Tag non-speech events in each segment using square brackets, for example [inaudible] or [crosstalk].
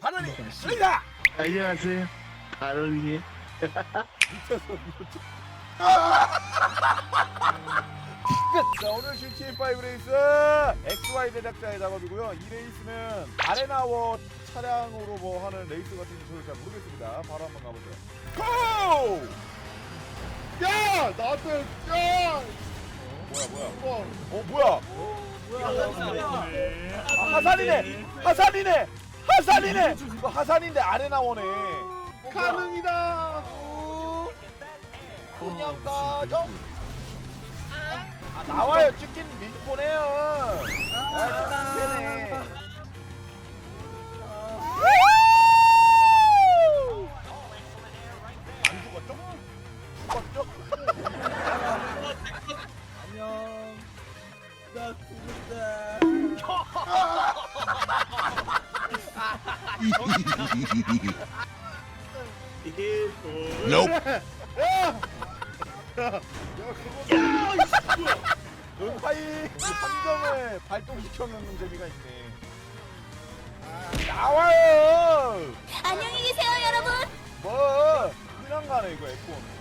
바나니 시작. 안녕하세요. 바로니. [laughs] 자 오늘 GTA5 레이스 XY 제작자의 작업이고요. 이 레이스는 아레나워 차량으로 뭐 하는 레이스 같은지 저는 잘 모르겠습니다. 바로 한번 가보죠. 고! 야! 나한테 야! 뭐야 뭐야? 어, 어 뭐야? 아, 하산이네. 하산이네. 하산이네. 이거 하산인데 아레나워네. 가능이다. 그냥 가죠. 아, 나와요. 찍긴 밀보내 이게 뭐? Nope. 음파이 함정을 발동시켜놓는 재미가 있네. 나와요. 안녕히 계세요, 여러분. 뭐 그냥 가네 이거 F1.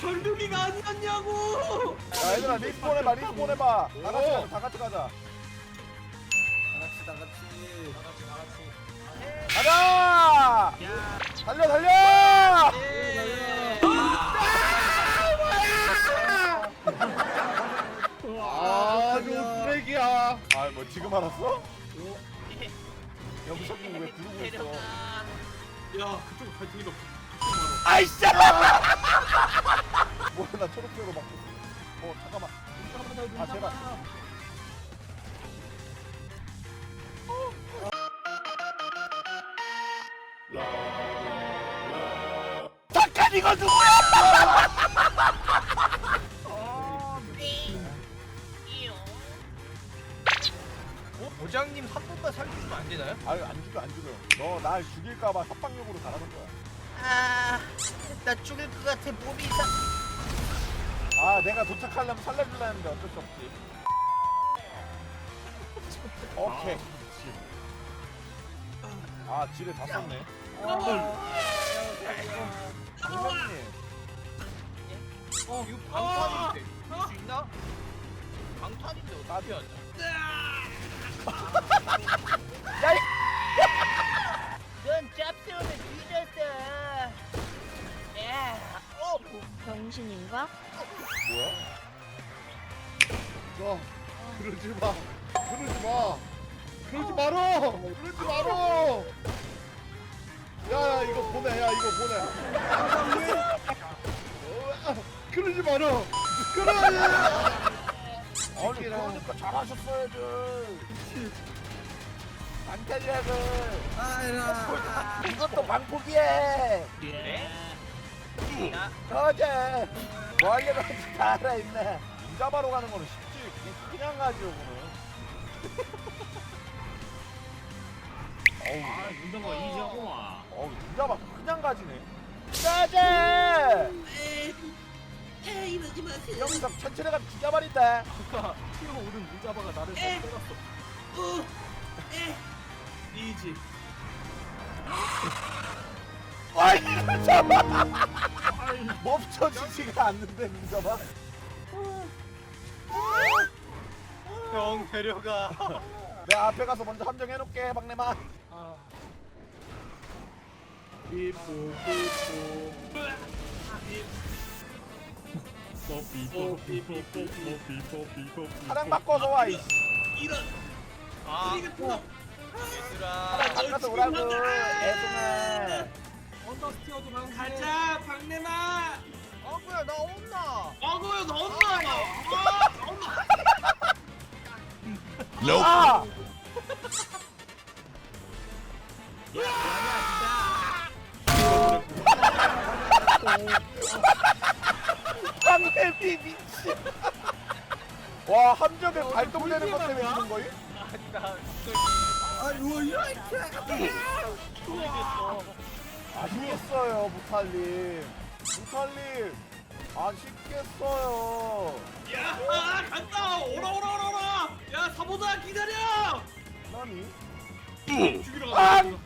설득이가 아니었냐고. 야 얘들아 리스폰 해봐 리스폰 해봐. 다 같이 가자 다 같이 가자. 가자. 달려 달려. 아, 저 쓰레기야. 아 뭐 지금 알았어? 여기서 왜 부르고 있어? 야 그쪽 갈 테니까 아이씨! 뭐야 나 초록색으로 막. 어 잠깐만. 아 제발. 잠깐 이거 누구야? 어? 보장님 한 번만 살려주면 안 되나요? 아유 안 죽여 안 죽여. 너 날 죽일까봐 협박용으로 달아놓은 거야. 아, 나 죽을 것 같아 몸이 이상. 아 내가 도착하려면 살려줄라 했는데 어쩔 수 없지. [laughs] 오케이. 아 지뢰 다 썼네. 이거 방탄인데 이길 수 있나? 방탄인데 어떻게 하냐? 넌 짭새우면 뒤졌어. 야, 어, 병신인가? 뭐야? 너 그러지 마. 그러지 마. 그러지 마라. 그러지 마라. 야, 야, 이거 보내. 야, 이거 보내. 어, 그러지 마라. 그러지. 아니 그러니까 잘하셨어야지. 안탈력을 아이라. 이것도 방폭이에. 어제 뭐 하려고 하는지 다 알아 있네. 인자바로 가는 거는 쉽지. 그냥, 그냥 가죠 그는. 어우, 아 운동가 이지하구만. 어우 인자바 그냥 가지네. 짜제. 에 이러지 마세요. 여기서 천천히 가면 죽여버린다. 피어 오른 무자바가 나를 때렸어. 어. 에. 이지. 아이 잡아. 멈춰지지가 않는데 민자바. 형 데려가. 내가 앞에 가서 먼저 함정해놓게 박내마. 삐뽀 삐뽀. 차량 바꿔서 와. 이 이런. 아. 얘들아. 바꿔서 오라고. 애송아. 언더스티어도 방 가자 박내마. 아, 뭐야 나 혼나. 어거요 너 엄마. 아엄 마. 아! 황해비 미친. 와 함정에 발동되는 것 때문에 죽는 거임? 뭐 이런. 아시겠어요 무탈님. 무탈님 아쉽겠어요. 야 간다 오라 오라 오라 오라. 야 사보다 기다려. 아니? 죽이러 아 [laughs]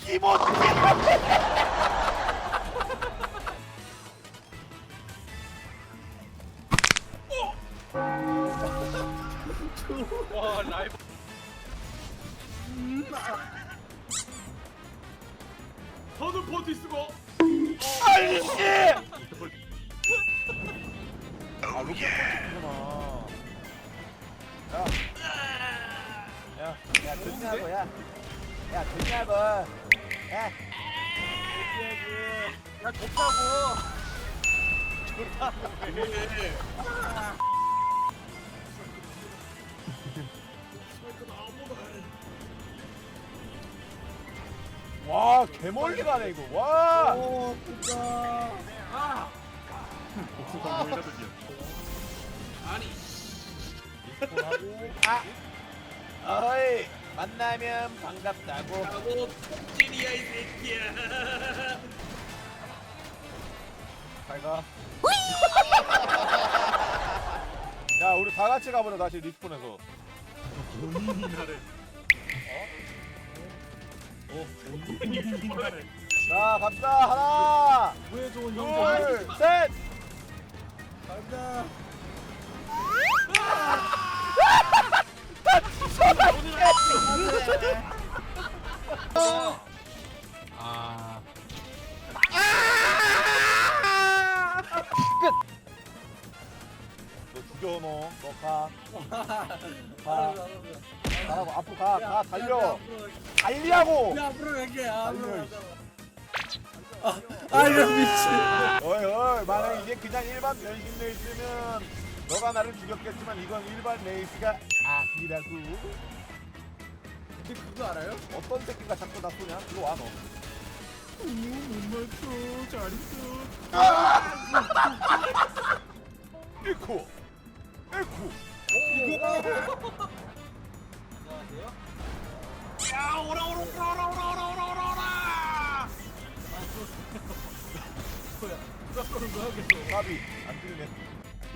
와 라이브. 더는 버티 쓰고. 아이씨! 아 로켓 펀치구나. 야 야야 됐냐고 야야 됐냐고 야 야 좋다고 와 개멀리 가네 이거. 와. 오 진짜. 아 어이 만나면 반갑다고. 나도 톱질이야 이 새끼야. 잘가. [laughs] 야 우리 다 같이 가보자 다시 리스폰에서. 본인이 나를. 어? 본인이 나를. 자 갑시다. 하나 왜 좋은 형제 둘셋. 간다 아 너 죽여 너 너가 아, 가라고 앞으로 가 가 달려 달리라고 야 앞으로 갈게 아, 앞으로 달려, 가자 아, 아 이거 미친 어이 어이 만약 이게 그냥 일반 변신 레이스면 너가 나를 죽였겠지만 이건 일반 레이스가 아니라고 근데 그거 알아요? 어떤 새끼가 자꾸 나 쏘냐 들어와 너못 맞춰. 잘 있어. 에코 에코 야 오라 오라 오라 오라 오라 오라 오라 오라 오라. 누가 쏘는 거야 계속 가비 안 들리네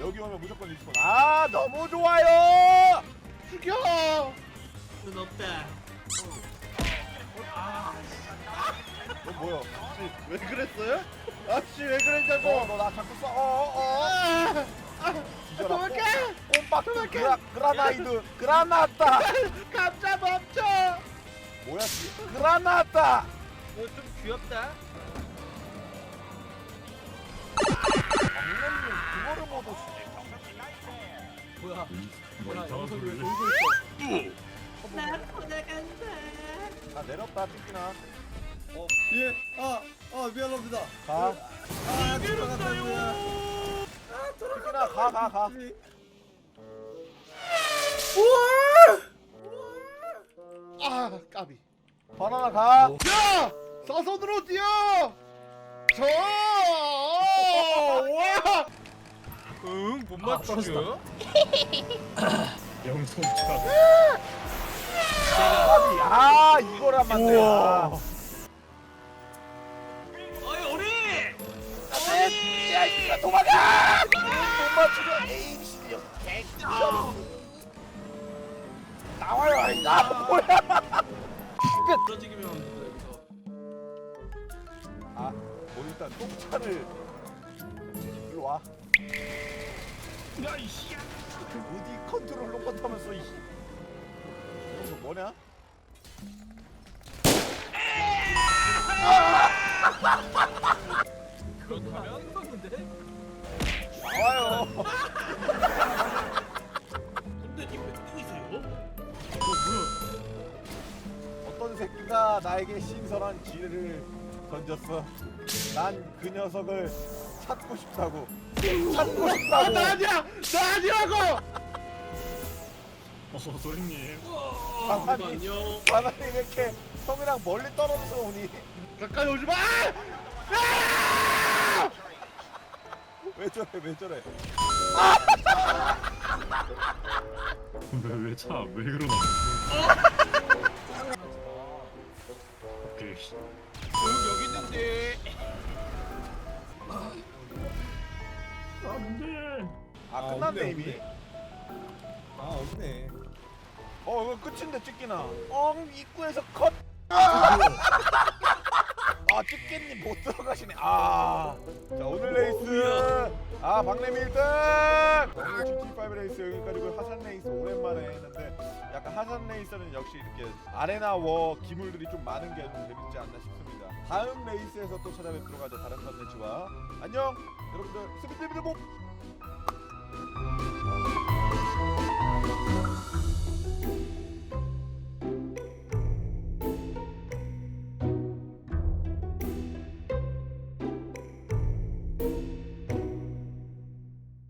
여기 오면 무조건 리스폰. 아 너무 좋아요! 죽여. 는 없다. 너 뭐야? 왜 그랬어요? 아씨 왜 그랬냐고. 어너 나 자꾸 쏴 어어어. 뒤져라. 도망가. 꼼박도 그라, 그라나이드 그라나타! [laughs] 감자 멈춰. 뭐야 씨. 그라나타! 너좀 귀엽다. 모두 뭐야 뭐야 영석이 왜왜 놀고 있어 나 돌아간다 나 내렸다 삐끼나 예 아 아 미안합니다 가 아 돌아간다고요 삐끼나 가 가가 아 까비. 바나나 가 야! 사선으로 뛰어! 저! 와! 응 못 아, 떨어졌다. 까비 [laughs] 아 이거란 맞네 아. 어이 우리! 안돼 야 이거 도망가 못 맞추려 에이 씨 개. 나와요 아이 아 뭐야 떨어지기면 여기서 아, 뭐 일단 똥차를 와. 야 이씨! 어디 컨트롤 로봇 하면서 이. 이거 뭐냐? 그렇다면 했었는데 나와요. 근데 님왜 있어요? 어떤 새끼가 나에게 신선한 지혜를 던졌어. 난 그 녀석을 찾고 싶다고. 찾고 아, 싶다고. 나 아니야! 나 아니라고! 바나니, 안녕. 바나니 왜 이렇게 형이랑 멀리 떨어져서 오니? 가까이 오지 마! 왜 저래, 왜 저래? 왜차왜 그러나? 오케이. 없네, 이미. 아 없네 어, 이거 끝인데? 찍기나 엉 입구에서 컷 아, 찍겠님 못 들어가시네. 아. 자, 오늘 레이스. 아, 박래미 1등. 오늘 GT5 레이스 여기까지고 하산 레이스 오랜만에 했는데 약간 하산 레이스는 역시 이렇게 아레나 워 기물들이 좀 많은 게 좀 재밌지 않나 싶습니다. 다음 레이스에서 또 찾아뵙도록 하죠. 다른 컨텐츠와 안녕. 여러분들 스피드비드 복